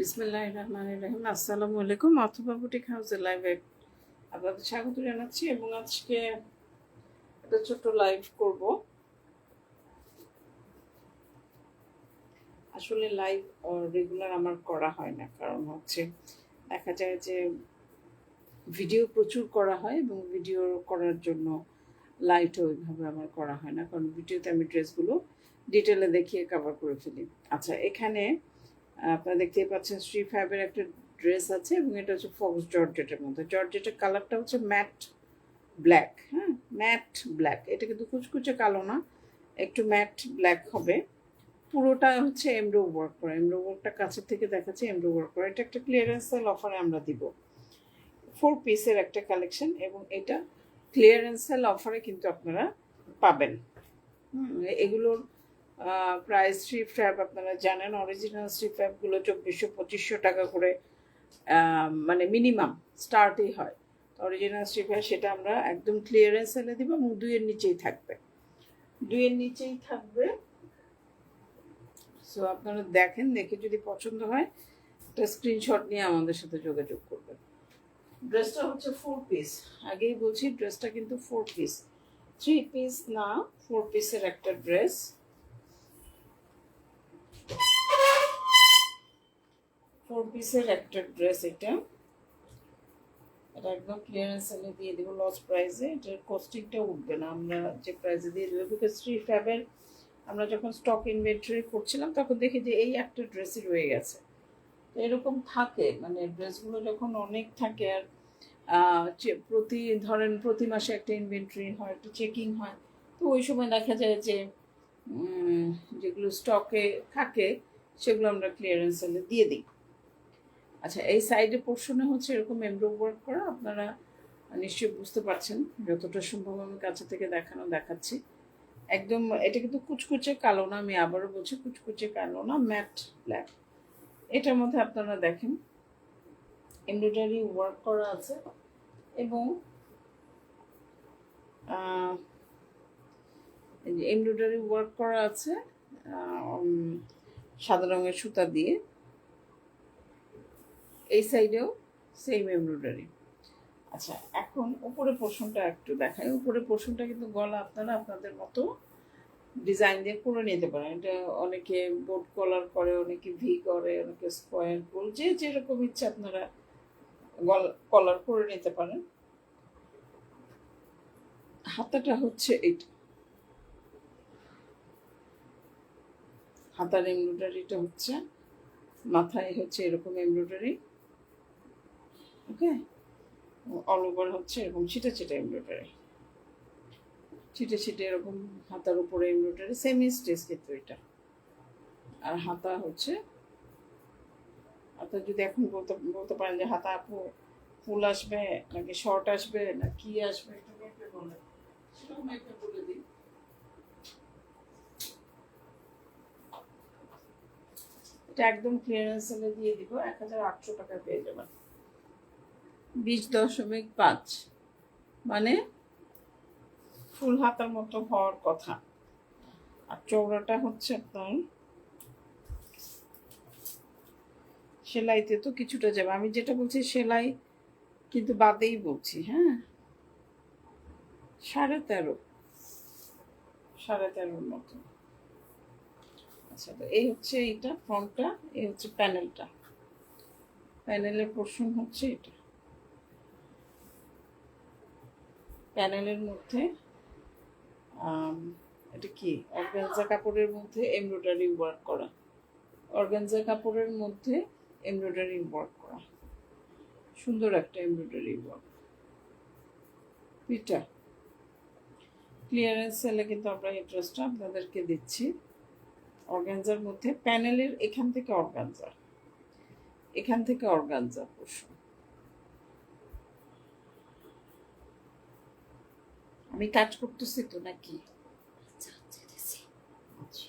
বিসমিল্লাহ রহমান রহিম আসসালামু আলাইকুম অথবা বুটিক হাউসের লাইভে আপনাদের স্বাগত জানাচ্ছি এবং আজকে একটা ছোট্ট লাইভ করব। আসলে লাইভ রেগুলার আমার করা হয় না, কারণ হচ্ছে দেখা যায় যে ভিডিও প্রচুর করা হয় এবং ভিডিও করার জন্য লাইটও ওইভাবে আমার করা হয় না, কারণ ভিডিওতে আমি ড্রেসগুলো ডিটেলে দেখিয়ে কভার করে ফেলি। আচ্ছা এখানে আপনারা দেখতেই পাচ্ছেন শ্রী ফ্যাবের একটা ড্রেস আছে এবং এটা হচ্ছে ফক্স জর্জেটের মধ্যে। জর্জেটের কালারটা হচ্ছে ম্যাট ব্ল্যাক হ্যাঁ? ম্যাট ব্ল্যাক এটা কিন্তু কুচকুচে কালো না, একটু ম্যাট ব্ল্যাক হবে। পুরোটা হচ্ছে এমব্রো ওয়ার্ক করা। এমব্রো ওয়ার্কটা কাছের থেকে দেখাচ্ছে এমব্রো ওয়ার্ক করা। এটা একটা ক্লিয়ারেন্স সেল অফারে আমরা দিব। ফোর পিসের একটা কালেকশন এবং এটা ক্লিয়ারেন্স সেল অফারে কিন্তু আপনারা পাবেন। এগুলোর প্রাইস স্ট্রি ফ্যাব আপনারা জানেন অরিজিনাল স্ট্রি ফ্যাবগুলো চব্বিশশো পঁচিশশো টাকা করে মানে মিনিমাম স্টার্টই হয়। অরিজিনাল স্ট্রি ফ্যাব সেটা আমরা একদম ক্লিয়ারেন্স সেলে দিব এবং দুইয়ের নিচেই থাকবে। দুইয়ের নিচেই থাকবে। সো আপনারা দেখেন, দেখে যদি পছন্দ হয়, একটা স্ক্রিনশট নিয়ে আমাদের সাথে যোগাযোগ করবেন। ড্রেসটা হচ্ছে ফোর পিস আগেই বলছি ড্রেসটা কিন্তু ফোর পিস থ্রি পিস না ফোর পিসের একটা ড্রেস ফোর পিসের একটা ড্রেস এটা এটা একদম ক্লিয়ারেন্স সেলে দিয়ে দেবো লস প্রাইসে এটার কস্টিংটা উঠবে না। আমরা যে প্রাইসে দিয়ে দেবো বিকজ থ্রি ফ্যাবের আমরা যখন স্টক ইনভেন্টরি করছিলাম, তখন দেখি যে এই একটা ড্রেসই রয়ে গেছে। তো এরকম থাকে। মানে ড্রেসগুলো যখন অনেক থাকে আর প্রতি, ধরেন প্রতি মাসে একটা ইনভেন্টরি হয়, একটা চেকিং হয়, তো ওই সময় দেখা যায় যে যেগুলো স্টকে থাকে, সেগুলো আমরা ক্লিয়ারেন্স সেলে দিয়ে দিই। আচ্ছা এই সাইডে পোর্শনে হচ্ছে এরকম এমব্রো ওয়ার্ক করা, আপনারা নিশ্চয়ই বুঝতে পারছেন যতটা সম্ভব আমি কাছে থেকে দেখানো দেখাচ্ছি। একদম, এটা কিন্তু কুচকুচে কালো না, আমি আবারও বলছি কুচকুচে কালো না ম্যাট ব্ল্যাক এটার মধ্যে আপনারা দেখেন এমব্রয়ডারি ওয়ার্ক করা আছে এবং এমব্রয়ডারি ওয়ার্ক করা আছে সাদা রঙের সুতা দিয়ে। এই সাইডেও সেম এমব্রয়ডারি আচ্ছা এখন উপরে পোর্শনটা একটু দেখাই। উপরে পোর্শনটা কিন্তু গলা আপনারা আপনাদের মতো ডিজাইন দিয়ে করে নিতে পারেন। এটা অনেকে বোট কলার করে, অনেকে ভি করে, অনেকে স্কোয়ার গোল যে যেরকম ইচ্ছে আপনারা গল কলার করে নিতে পারেন। হাতাটা হচ্ছে এইটা। হাতার এমব্রয়ডারিটা হচ্ছে, মাথায় হচ্ছে এরকম এমব্রয়ডারি ওকে? অল ওভার হচ্ছে এরকম ছিটে ছিটে এমব্রয়ডারি ছিটে ছিটে এরকম হাতার উপরে এমব্রয়ডারি সেমি স্টেজ কিন্তু এটা। আর হাতা হচ্ছে হাতা যদি এখন বলতে বলতে পারেন যে হাতা আপু ফুল আসবে নাকি শর্ট আসবে না কি আসবে? একটু মেপে বলে মেপে বলে দিই। এটা একদম ক্লিয়ারেন্স সেলে দিয়ে দিব এক হাজার আটশো টাকা পেয়ে যাবেন। বিশ দশমিক পাঁচ। মানে ফুল হাতার মতো হওয়ার কথা। আর চৌড়াটা হচ্ছে আপনার সেলাইতে তো কিছুটা যাবে। আমি যেটা বলছি সেলাই কিন্তু বাদেই বলছি হ্যাঁ? সাড়ে তেরো। সাড়ে তেরোর মতো। আচ্ছা তো এই হচ্ছে এইটা, ফ্রন্টটা, এই হচ্ছে প্যানেলটা। প্যানেলের পোর্শন হচ্ছে এটা। প্যানেলের মধ্যে এটা কি? অর্গানজা কাপড়ের মধ্যে এমব্রয়ডারি ওয়ার্ক করা। অর্গানজা কাপড়ের মধ্যে এমব্রয়ডারি ওয়ার্ক করা। সুন্দর একটা এমব্রয়ডারি ওয়ার্ক। পিটা, ক্লিয়ারেন্স সেলে কিন্তু আমরা এই ড্রেসটা আপনাদেরকে দিচ্ছি। অর্গানজার মধ্যে, প্যানেলের এখান থেকে অর্গানজা এখান থেকে অর্গানজা পোর্শন। আমি কাজ করতেছি তো নাকি? আচ্ছা।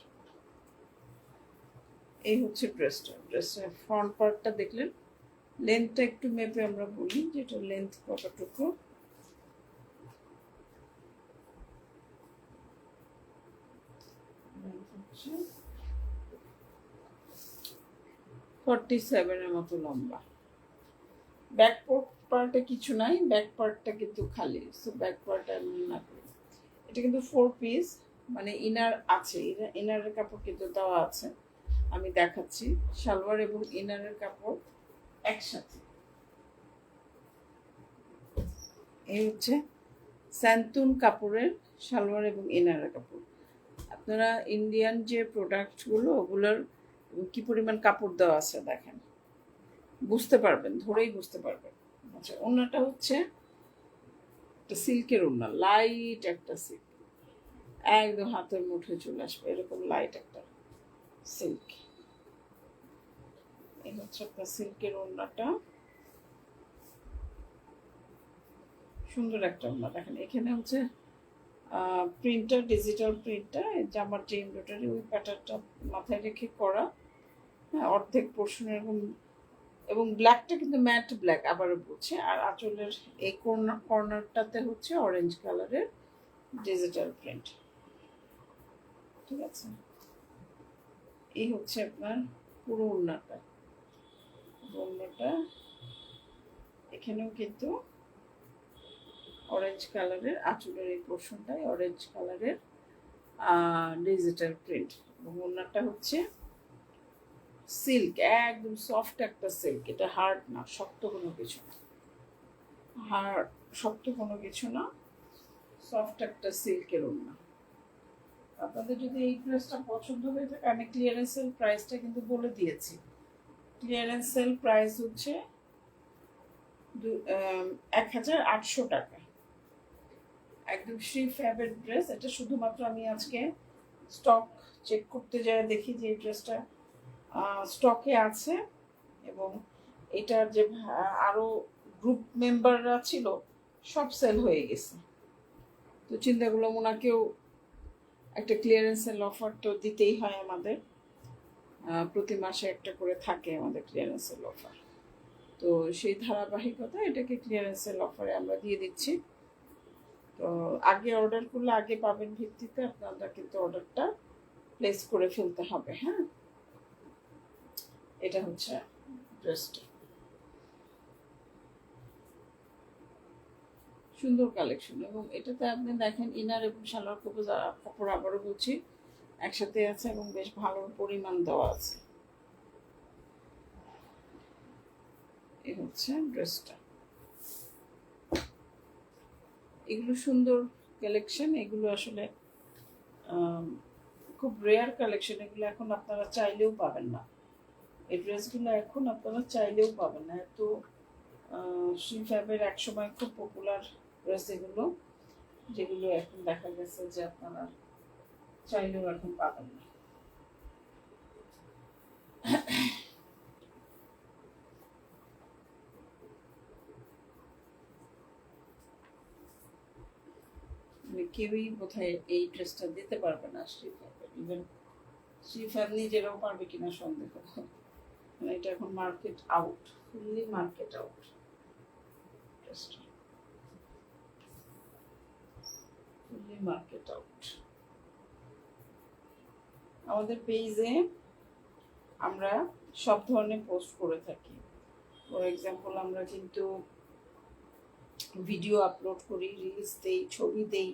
এই হচ্ছে ড্রেসটা। ড্রেসের ফ্রন্ট পার্টটা দেখলেন? লেন্থটা একটু মেপে আমরা বলি যেটা লেন্থ কতটুকু? ফর্টি সেভেনের মতো লম্বা। ব্যাক পার্টে কিছু নাই ব্যাক পার্টটা কিন্তু খালি। সো ব্যাক পার্ট আমি না করি। এটা কিন্তু ফোর পিস মানে ইনার আছে। ইনারের কাপড় কিন্তু দেওয়া আছে। আমি দেখাচ্ছি। সালোয়ার এবং ইনারের কাপড় একসাথে। এই হচ্ছে স্যান্তুন কাপড়ের সালোয়ার এবং ইনারের কাপড়। আপনারা ইন্ডিয়ান যে প্রোডাক্টগুলো ওগুলোর কি পরিমাণ কাপড় দেওয়া আছে দেখেন। বুঝতে পারবেন, ধরেই বুঝতে পারবেন। আচ্ছা ওনাটা হচ্ছে একটা সিল্কের ওড়না লাইট একটা সিল্ক একদম হাতের মুঠে চলে আসবে, এরকম লাইট একটা সিল্ক এই হচ্ছে আপনার সিল্কের ওড়নাটা। সুন্দর একটা ওড়না, দেখেন, এখানে হচ্ছে প্রিন্টার ডিজিটাল প্রিন্টার জামার যে এমব্রয়ডারি ওই প্যাটার্নটা মাথায় রেখে করা। হ্যাঁ অর্ধেক পোর্শন এরকম এবং ব্ল্যাকটা কিন্তু ম্যাট ব্ল্যাক আবারও বলছে। আর আঁচলের এই কর্নার কর্নারটাতে হচ্ছে অরেঞ্জ কালারের ডিজিটাল প্রিন্ট ঠিক আছে? এই হচ্ছে আপনার পুরো ওড়নাটা। ওড়নাটা। এখানেও কিন্তু অরেঞ্জ কালারের আঁচলের এই পোর্শনটাই অরেঞ্জ কালারের ডিজিটাল প্রিন্ট এবং ওড়নাটা হচ্ছে সিল্ক, একদম সফট একটা সিল্ক। এটা হার্ড না, শক্ত কোনো কিছু না। হার্ড, শক্ত কোনো কিছু না, সফট একটা সিল্কের ওড়না। আপনাদের যদি এই ড্রেসটা পছন্দ হয়ে থাকে, আমি ক্লিয়ারেন্স সেল প্রাইসটা কিন্তু বলে দিয়েছি। ক্লিয়ারেন্স সেল প্রাইস হচ্ছে এক হাজার আটশো টাকা। একদম শ্রী ফ্যাবের ড্রেস এটা শুধুমাত্র আমি আজকে স্টক চেক করতে যাই, দেখি যে এই ড্রেসটা স্টকে আছে এবং এটার যে আরও গ্রুপ মেম্বাররা ছিল, সব সেল হয়ে গেছে। তো চিন্তা করলাম ওনাকেও একটা ক্লিয়ারেন্সের অফার তো দিতেই হয় আমাদের। প্রতি মাসে একটা করে থাকে আমাদের ক্লিয়ারেন্সের অফার তো সেই ধারাবাহিকতা এটাকে ক্লিয়ারেন্সের অফারে আমরা দিয়ে দিচ্ছি। তো আগে অর্ডার করলে আগে পাবেন ভিত্তিতে আপনারা কিন্তু অর্ডারটা প্লেস করে ফেলতে হবে হ্যাঁ? এটা হচ্ছে ড্রেসটা সুন্দর কালেকশন এবং এটাতে আপনি দেখেন ইনার এবং সালোয়ার কাপড় কাপড় আবারও বলছি, একসাথে আছে এবং বেশ ভালো পরিমাণ দেওয়া আছে। এই হচ্ছে ড্রেসটা এগুলো সুন্দর কালেকশন এগুলো আসলে খুব রেয়ার কালেকশন এগুলো এখন আপনারা চাইলেও পাবেন না। এই ড্রেসগুলো এখন আপনারা চাইলেও পাবেন। না এত শ্রী ফ্যাবের এক সময় খুব পপুলার ড্রেস এগুলো, যেগুলো এখন দেখা গেছে যে আপনারা চাইলেও এখন পাবেন না। মানে কেউই বোধহয় এই ড্রেসটা দিতে পারবে না শ্রী ইভেন শ্রী নিজেরাও পারবে কিনা সন্দেহ। এটা এখন market out fully market out fully market out আমাদের পেজে আমরা সব ধরনের পোস্ট করে থাকি। ফর এক্সাম্পল আমরা কিন্তু ভিডিও আপলোড করি রিলস দেই, ছবি দেই।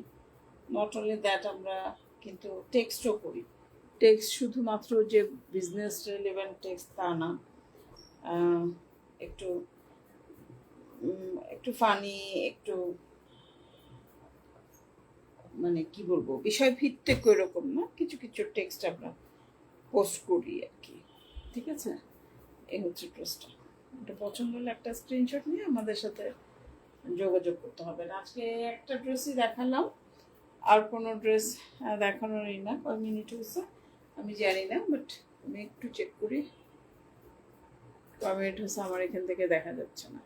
নট অনলি দ্যাট আমরা কিন্তু টেক্সটও করি। টেক্সট শুধুমাত্র যে বিজনেস রিলেভেন্ট টেক্সট তা না একটু একটু ফানি একটু মানে কি বলব বিষয় ভিত্তিক ওইরকম না কিছু কিছু টেক্সট আমরা পোস্ট করি আর কি। ঠিক আছে? এই হচ্ছে ড্রেসটা এটা পছন্দ হলে একটা স্ক্রিনশট নিয়ে আমাদের সাথে যোগাযোগ করতে হবে। আজকে একটা ড্রেসই দেখালাম আর কোনো ড্রেস দেখানোরই না কয় মিনিট হয়েছে? আমি জানি না বাট আমি একটু চেক করি। কয় মিনিট হয়েছে আমার এখান থেকে দেখা যাচ্ছে না।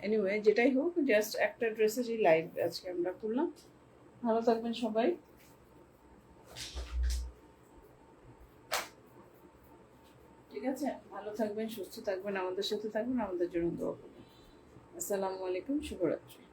এনিওয়ে যেটাই হোক জাস্ট একটা ড্রেসেরই লাইভ আজকে আমরা করলাম। ভালো থাকবেন সবাই। ঠিক আছে? ভালো থাকবেন, সুস্থ থাকবেন, আমাদের সাথে থাকবেন, আমাদের জন্য দোয়া করবেন। আসসালামু আলাইকুম, শুভরাত্রি।